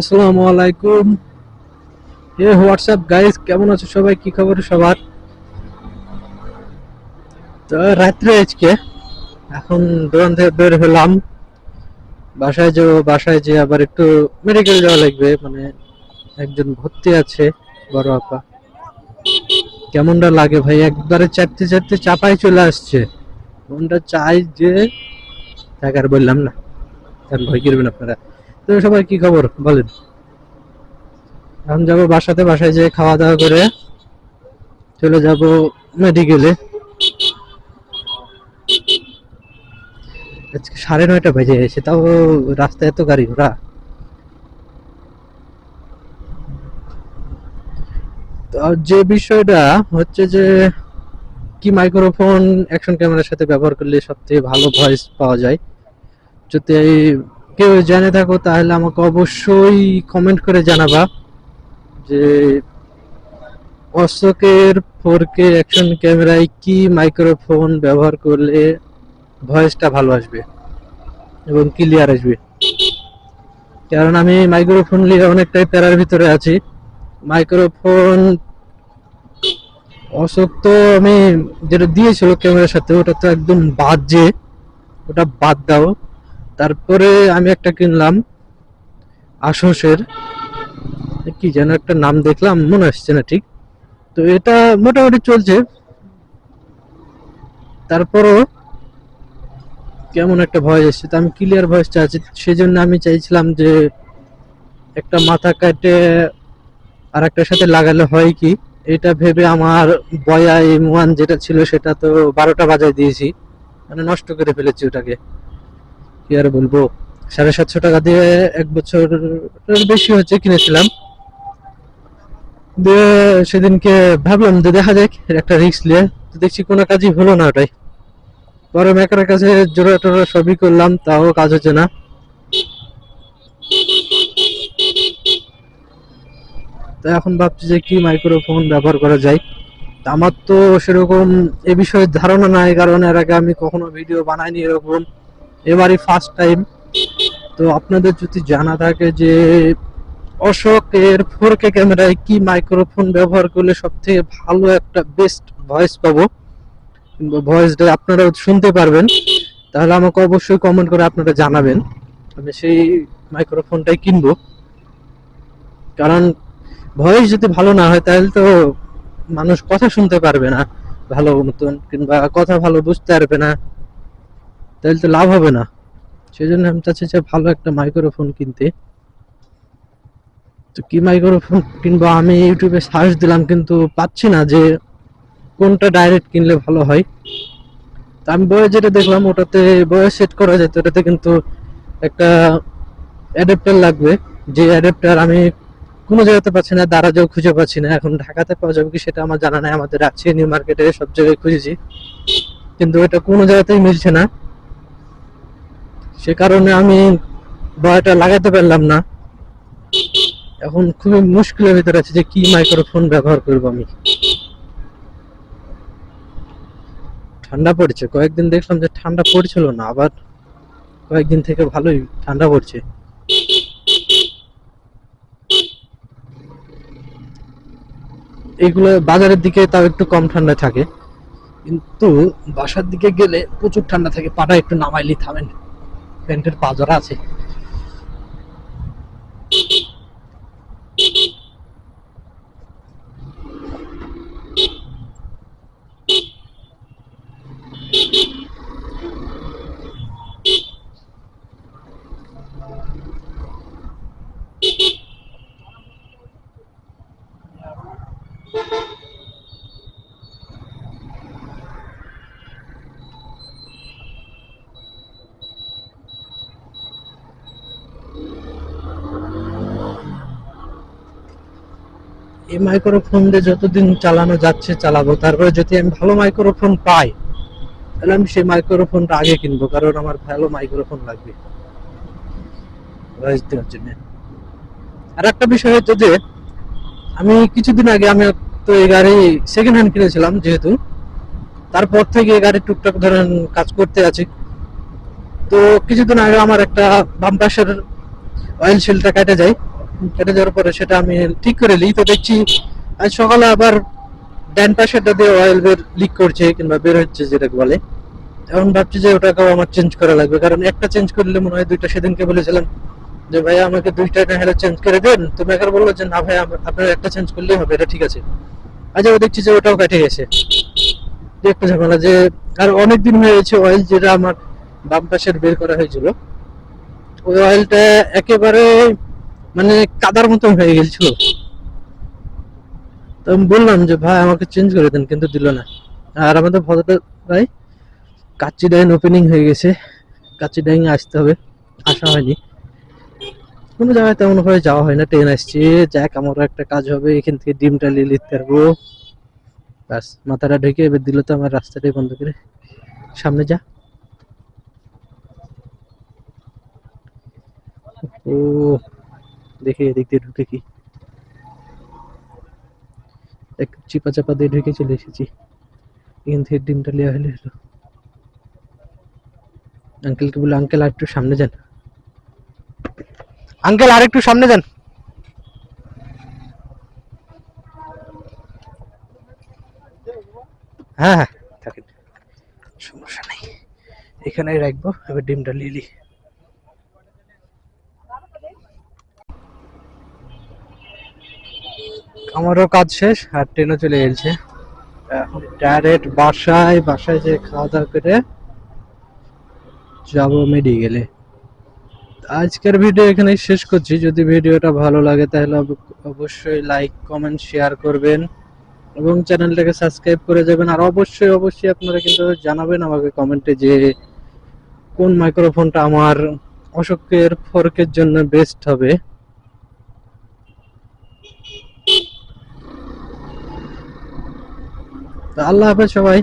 আসসালামু আলাইকুম। এ WhatsApp guys কেমন আছো সবাই? কি খবর সবার? তো রাত্রে আজকে, এখন দোকান থেকে বের হলাম। বাসায় যাব, বাসায় যে আবার একটু মেডিকেল যাওয়া লাগবে। মানে একজন ভর্তি আছে, বড় আপা। কেমনটা লাগে ভাই? একবারে চারটে চারটে চাপাই চলে আসছে। মনটা চাই যে, তাকে আর বললাম না। কারণ ভয় করবেন আপনারা। তো সবাই কি খবর? বলেন। এখন যাব বাসাতে, বাসায় যেয়ে খাওয়া দাওয়া করে চলে যাব মেডিকেলে সাড়ে নয়টা বেজে, এসে তাও রাস্তায় এত গাড়ি ঘোড়া যে বিষয়টা হচ্ছে যে, কি মাইক্রোফোন অ্যাকশন ক্যামেরার সাথে ব্যবহার করলে সবথেকে ভালো ভয়েস পাওয়া যায়? যদি কেউ জেনে থাকো, তাহলে আমাকে অবশ্যই কমেন্ট করে জানাবা যে অশোকের ফোর কে অ্যাকশন ক্যামেরায় কি মাইক্রোফোন ব্যবহার করলে ভয়েসটা ভালো আসবে এবং ক্লিয়ার আসবে? কারণ আমি মাইক্রোফোন নিয়ে অনেকটাই প্যারার ভিতরে আছি। মাইক্রোফোন অশোক তো আমি যেটা দিয়েছিল ক্যামেরার সাথে, ওটা তো একদম বাজে, ওটা বাদ দাও। তারপরে আমি একটা কিনলাম আসোসের, কি যেন একটা নাম দেখলাম, মনে আসছে না ঠিক। তো এটা মোটামুটি চলছে। তারপরও কেমন একটা ভয়েস এসছে তো আমি ক্লিয়ার ভয়েস চাচ্ছি সেই জন্য আমি চাইছিলাম যে একটা মাথা কাটে আর একটার সাথে লাগালে হয় কি? এটা ভেবে আমার বয়া এম ওয়ান যেটা ছিল সেটা তো বারোটা বাজায় দিয়েছি। মানে নষ্ট করে ফেলেছি ওটাকে। কি আর বলব? সাড়ে সাতশো টাকা দিয়ে এক বছর বেশি হচ্ছে কিনেছিলাম। দিয়ে সেদিনকে ভাবলাম যে দেখা যাক, একটা রিস্ক নিয়ে। তো দেখছি কোনো কাজই হলো না ওটাই। পরে মেকারের কাছে জোড়া টোড়া সবই করলাম, তাও কাজ হচ্ছে না। তো এখন ভাবছি যে কি মাইক্রোফোন ব্যবহার করা যায়। তা আমার তো সেরকম এ বিষয়ে ধারণা নাই, কারণ এর আগে আমি কখনো ভিডিও বানাইনি এরকম। এবারই ফার্স্ট টাইম তো আপনাদের যদি জানা থাকে যে অশোকের ফোর কে ক্যামেরায় কি মাইক্রোফোন ব্যবহার করলে সব থেকে ভালো একটা বেস্ট ভয়েস পাবো? ভয়েসটা আপনারা শুনতে পারবেন। তাহলে আমাকে অবশ্যই কমেন্ট করে আপনারা জানাবেন। আমি সেই মাইক্রোফোনটাই কিনবো। কারণ ভয়েস যদি ভালো না হয়, তাহলে তো মানুষ কথা শুনতে পারবে না। ভালো মতন কিংবা কথা ভালো বুঝতে পারবে না। তাহলে তো লাভ হবে না। সেই জন্য আমি চাচ্ছি যে ভালো একটা মাইক্রোফোন কিনতে। তো কি মাইক্রোফোন কিনবো? আমি ইউটিউবে সার্চ দিলাম, কিন্তু পাচ্ছি না যে কোনটা ডাইরেক্ট কিনলে ভালো হয়। তো আমি বয়ে যেটা দেখলাম, ওটাতে বয়ে সেট করা যেত ওটাতে কিন্তু একটা অ্যাডাপ্টার লাগবে। যে অ্যাডাপ্টার আমি কোনো জায়গাতে পাচ্ছি না, দারাজেও খুঁজে পাচ্ছি না। এখন ঢাকাতে পাওয়া যাবে কি সেটা আমার জানা নাই। আমাদের আছে নিউ মার্কেটে সব জায়গায় খুঁজেছি। কিন্তু এটা কোনো জায়গাতেই মিলছে না। সে কারণে আমি বয়াটা লাগাতে পারলাম না। এখন খুবই মুশকিলের ভিতরে আছে যে কি মাইক্রোফোন ব্যবহার করব আমি। ঠান্ডা পড়ছে। কয়েকদিন দেখলাম যে ঠান্ডা পড়ছিল না, আবার কয়েকদিন থেকে ভালোই ঠান্ডা পড়ছে। এগুলো বাজারের দিকে তাও একটু কম ঠান্ডা থাকে। কিন্তু বাসার দিকে গেলে প্রচুর ঠান্ডা থাকে, পাটা একটু নামাইলেই থামেন। প্যান্টের পাজরা আছে। এই মাইক্রোফোন দিয়ে যতদিন চালানো যাচ্ছে, চালাবো। তারপরে যদি আমি ভালো মাইক্রোফোন পাই, তাহলে আমি সেই মাইক্রোফোনটা আগে কিনবো, কারণ আমার ভালো মাইক্রোফোন লাগবে। ভয়েস দেওয়ার জন্য আর একটা বিষয় হচ্ছে যে, আমি কিছুদিন আগে, আমি তো এই গাড়ি সেকেন্ড হ্যান্ড কিনেছিলাম যেহেতু। তারপর থেকে এই গাড়ি টুকটাক ধরেন কাজ করতে আছি। তো কিছুদিন আগে আমার একটা বাম্পাসের অয়েল সিলটা কেটে যায়। কেটে যাওয়ার পরে সেটা আমি ঠিক করে নিই। তো দেখছি, আজ সকালে আবার ডান পাশেরটা দিয়ে অয়েল বের লিক করছে কিংবা বের হচ্ছে যেটাকে বলে। এখন ভাবছি যে ওটাকেও আমার চেঞ্জ করা লাগবে। কারণ একটা চেঞ্জ করলে মনে হয় দুইটা সেদিনকে বলেছিলাম যে, ভাই, আমাকে দুইটা না হলে চেঞ্জ করে দেন। তুমি একবার বলল যে, না ভাই আপনার একটা চেঞ্জ করলেই হবে, এটা ঠিক আছে। আজ আবার দেখছি যে ওটাও কেটে গেছে। একটা ঝামেলা যে, আর অনেক দিন হয়ে গেছে অয়েল যেটা আমার বাম পাশের বের করা হয়েছিল। ওই অয়েলটা একেবারে মানে কাদার মতন হয়ে গেছিল। তো আমি বললাম যে, ভাই, আমাকে চেঞ্জ করে দেন। কিন্তু দিল না। আর আমাদের ভদ্রটা ভাই, কাচ্চি ডাইন ওপেনিং হয়ে গেছে। কাচ্চি ডাইন আসতে হবে। আসা হয়নি। কোনো জায়গায় তেমন ভাবে যাওয়া হয় না। ট্রেন আসছে। যাক, আমারও একটা কাজ হবে। এখান থেকে ডিমটা নিয়ে নিতে পারব। ব্যাস, মাথাটা ঢেকে এবার দিল তো আমার রাস্তাটাই বন্ধ করে। সামনে যা। ও দেখি এদিক দিয়ে ঢুকে কি? এক চিপা চাপা দিয়ে ঢুকে চলে এসেছি। এখান থেকে ডিমটা লিয়া হলে, হলো। আঙ্কেলকে বলে আঙ্কেল, আর একটু সামনে যান। আঙ্কেল, আর একটু সামনে যান। হ্যাঁ হ্যাঁ থাকেন। সমস্যা নেই। এখানেই রাখব, এবার ডিমটা লিলি আমারও কাজ শেষ, আর ট্রেনও চলে গেছে। এখন ডাইরেক্ট বাসায় বাসায় যে খাওয়া দাওয়া করে যাব মেডিকেলে। আজকের ভিডিও এখানে শেষ করছি। যদি ভিডিওটা ভালো লাগে তাহলে অবশ্যই লাইক, কমেন্ট, শেয়ার করবেন এবং চ্যানেলটাকে সাবস্ক্রাইব করে যাবেন। আর অবশ্যই অবশ্যই আপনারা কিন্তু জানাবেন আমাকে কমেন্টে যে কোন মাইক্রোফোনটা আমার অশোকের ফোরকের জন্য বেস্ট হবে। আল্লাহ হাফেজ সবাই।